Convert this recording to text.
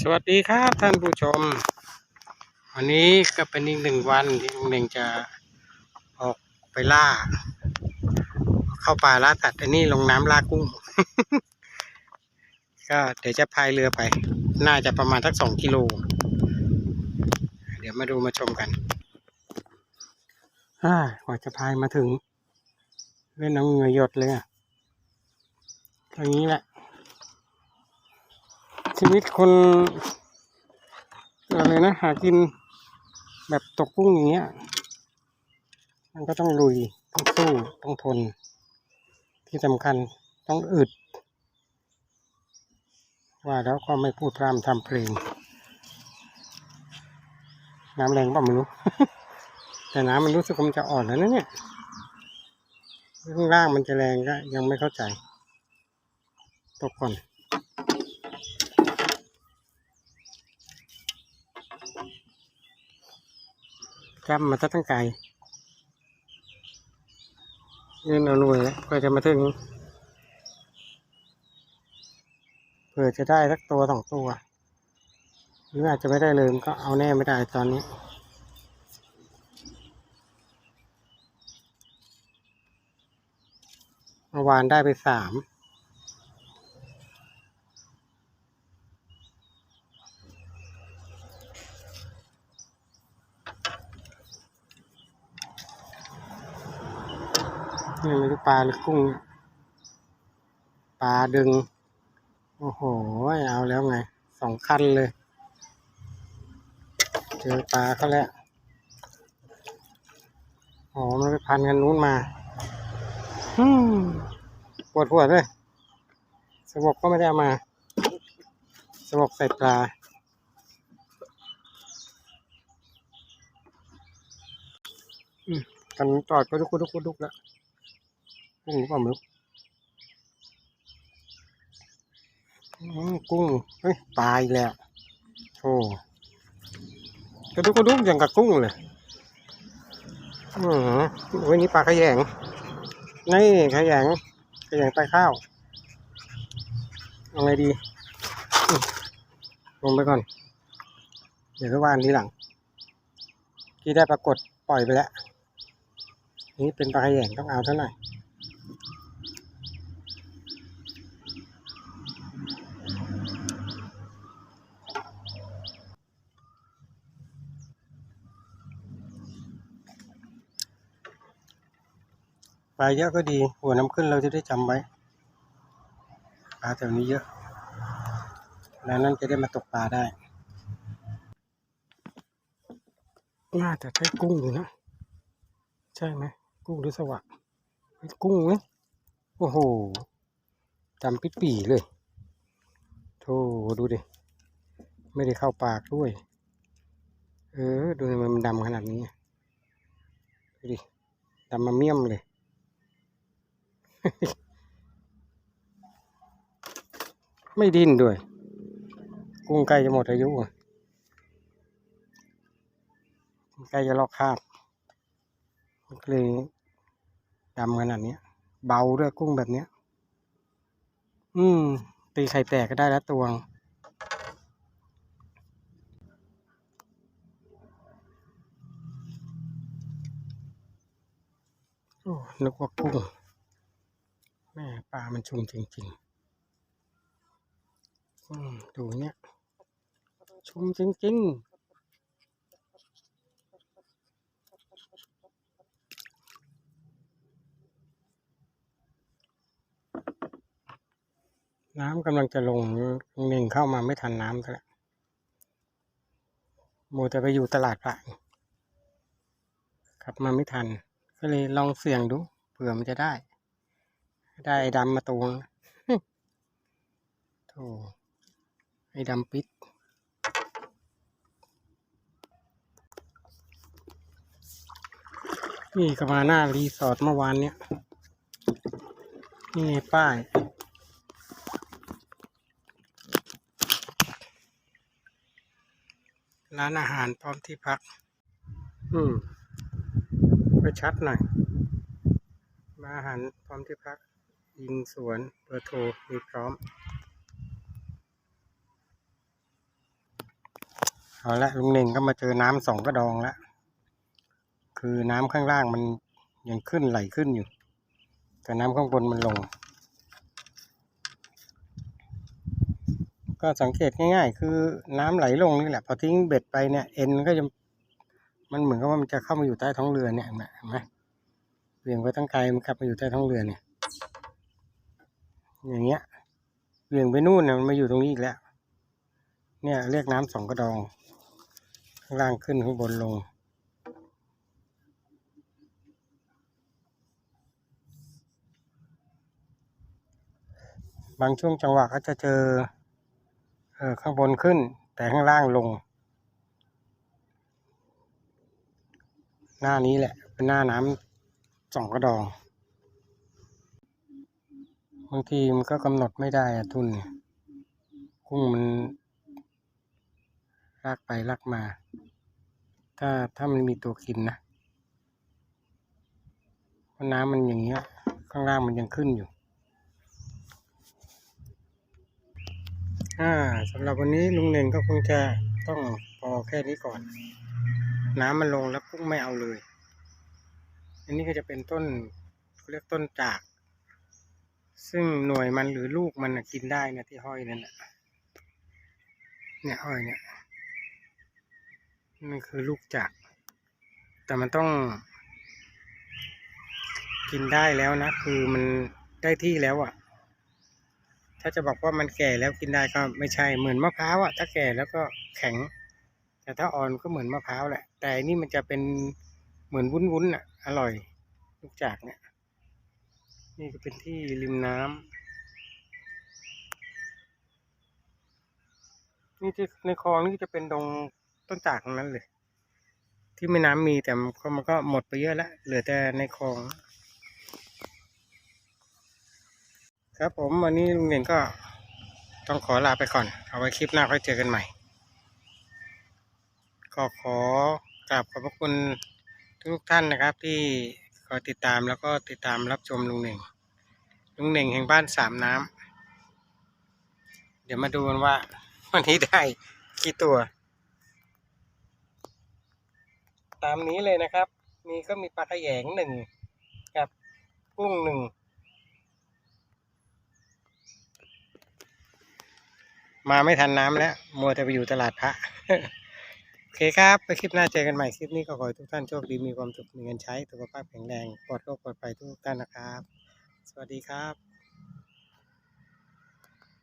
สวัสดีครับท่านผู้ชม วันนี้ก็เป็นอีกหนึ่งวันที่ลุงเน่งจะออกไปล่า เข้าป่าล่าตัดอันนี้ลงน้ำล่ากุ้ง ก็เดี๋ยวจะพายเรือไป น่าจะประมาณสักสองกิโล เดี๋ยวมาดูมาชมกันอ่ากว่าจะพายมาถึงเล่นน้ำเงื่อหยดเลยอะอย่างนี้แหละ ชีวิตคนอะไรนะ หากินแบบตกกุ้งอย่างเงี้ย มันก็ต้องลุย ต้องสู้ ต้องทน ที่สำคัญต้องอึด ว่าแล้วก็ไม่พูดพร่ำทำเพลง น้ำแรงเปล่าไม่รู้ แต่น้ำมันรู้สึกว่ามันจะอ่อนแล้วนะเนี่ยข้างล่างมันจะแรงก็ยังไม่เข้าใจ ตกก่อน จำมาซะตั้งไกลยืนเอาหน่วยเพื่อจะมาถึงเพื่อจะได้สักตัวสองตัว หรืออาจจะไม่ได้เลยก็เอาแน่ไม่ได้ตอนนี้เมื่อวานได้ไปสาม นี่ไม่รู้ปลาหรือกุ้ง ปลาดึง โอ้โห เอาแล้วไง สองคันเลย เจอปลาเขาแล้วอ๋อมันไปพันกันนู้นมาอืมปวดหัวเลยสวกก็ไม่ได้อมาสวกใส่ปลา อืมกันจอดก็ดุกดุกดุกแล้ว กุ้งหรือเปล่าไม่รู้กุ้งเฮ้ยปลาอีกแล้วโอ้กระดุกกระดุกอย่างกับกุ้งเลยอืมโอ้ยนี่ปลาขยงนี่ขยงขยงใต้ข้าวเอาไงดีลงไปก่อน เดี๋ยวไปวานทีหลัง ที่ได้ปรากฏปล่อยไปแล้ว นี่เป็นปลาขยงต้องเอาเท่าไหร่ ปลาเยอะก็ดี หัวน้ำขึ้นเราจะได้จำไว้ปลาแถวนี้เยอะ แล้วนั่นจะได้มาตกปลาได้ น่าจะใช่กุ้งอยู่นะ ใช่ไหมกุ้งหรือสวะกุ้งไหมโอ้โหจำปิดปีเลยโธ่ดูดิ ไม่ได้เข้าปากด้วย เออ ดูทำไมมันดำขนาดนี้ดูดิดำมาเมี่ยมเลย ไม่ดิ้นด้วย กุ้งใกล้จะหมดอายุใกล้จะลอกคาบมันก็เลยดำขนาดนี้เบาด้วยกุ้งแบบนี้อืม ตีไข่แตกก็ได้แล้วตวงโอ้นึกว่ากุ้ง ม่ปลามันชุมจริงๆดูเนี่ย ชุมจริงๆน้ำกำลังจะลงเน่งเข้ามาไม่ทันน้ำแล้วโมจะไปอยู่ตลาดพระขับมาไม่ทัน ก็เลยลองเสี่ยงดู เผื่อมันจะได้ ได้ดำมาตัวงโธ่ไอ้ดำปิด นี่ก็มาหน้ารีสอร์ทเมื่อวานเนี้ยนี่ไงป้ายร้านอาหารพร้อมที่พัก อืมไปชัดหน่อย มาอาหารพร้อมที่พัก ยิงสวนเบอร์โทรมีพร้อม เอาละลุงเน่งก็มาเจอน้ำสองกระดองละคือน้ำข้างล่างมันยังขึ้นไหลขึ้นอยู่ แต่น้ำข้างบนมันลง ก็สังเกตง่ายๆ คือน้ำไหลลงนี่แหละ พอทิ้งเบ็ดไปเนี่ยเอ็นก็จะมันเหมือนกับว่ามันจะเข้ามาอยู่ใต้ท้องเรือเนี่ยเห็นไหมเบี่ยงไปทั้งไกลมันกลับมาอยู่ใต้ท้องเรือเนี่ย อย่างเงี้ยเบี่ยงไปนู่นเนี่ยมันมาอยู่ตรงนี้อีกแล้ว เนี่ยเรียกน้ำสองกระดอง ข้างล่างขึ้นข้างบนลง บางช่วงจังหวะก็จะเจอเออข้างบนขึ้น แต่ข้างล่างลง หน้านี้แหละ เป็นหน้าน้ำสองกระดอง บางทีมันก็กำหนดไม่ได้อะทุนเนี่ยกุ้งมันลากไปลากมา ถ้าถ้ามันมีตัวกินนะเพราะน้ำมันอย่างเงี้ย ข้างล่างมันยังขึ้นอยู่อ่าสำหรับวันนี้ลุงเน่งก็คงจะต้องพอแค่นี้ก่อน น้ำมันลงแล้วกุ้งไม่เอาเลย อันนี้ก็จะเป็นต้นเขาเรียกต้นจาก ซึ่งหน่วยมันหรือลูกมันกินได้นะที่ห้อยนั่นแหละเนี่ยห้อยเนี่ยนั่นคือลูกจากแต่มันต้อง กินได้แล้วนะ คือมันได้ที่แล้วอะ ถ้าจะบอกว่ามันแก่แล้วกินได้ก็ไม่ใช่เหมือนมะพร้าวอะ ถ้าแก่แล้วก็แข็ง แต่ถ้าอ่อนก็เหมือนมะพร้าวแหละ แต่อันนี่มันจะเป็นเหมือนวุ้นๆอะ อร่อย ลูกจากเนี่ย นี่ก็เป็นที่ริมน้ำนี่ที่ในคลองนี่จะเป็นดงต้นจากทั้งนั้นเลย ที่แม่น้ำมีแต่มันก็มันก็หมดไปเยอะแล้วเหลือแต่ในคลอง ครับผมวันนี้ลุงเด่นก็ต้องขอลาไปก่อน เอาไว้คลิปหน้าค่อยเจอกันใหม่ ก็ขอกราบขอบพระคุณทุกท่านนะครับที่ คอยติดตามแล้วก็ติดตามรับชมลุงเน่งลุงเน่งแห่งบ้านสามน้ำเดี๋ยวมาดูกันว่า วันนี้ได้กี่ตัว ตามนี้เลยนะครับ มีก็มีปลาขยงหนึ่งกับกุ้งหนึ่งมาไม่ทันน้ำแล้ว มัวแต่ไปอยู่ตลาดพระ เคครับ ไปคลิปหน้าเจอกันใหม่คลิปนี้ก็ขอให้ทุกท่านโชคดีมีความสุขมีเงินใช้สุขภาพแข็งแรงปลอดโรคปลอดภัยทุกท่านนะครับ สวัสดีครับ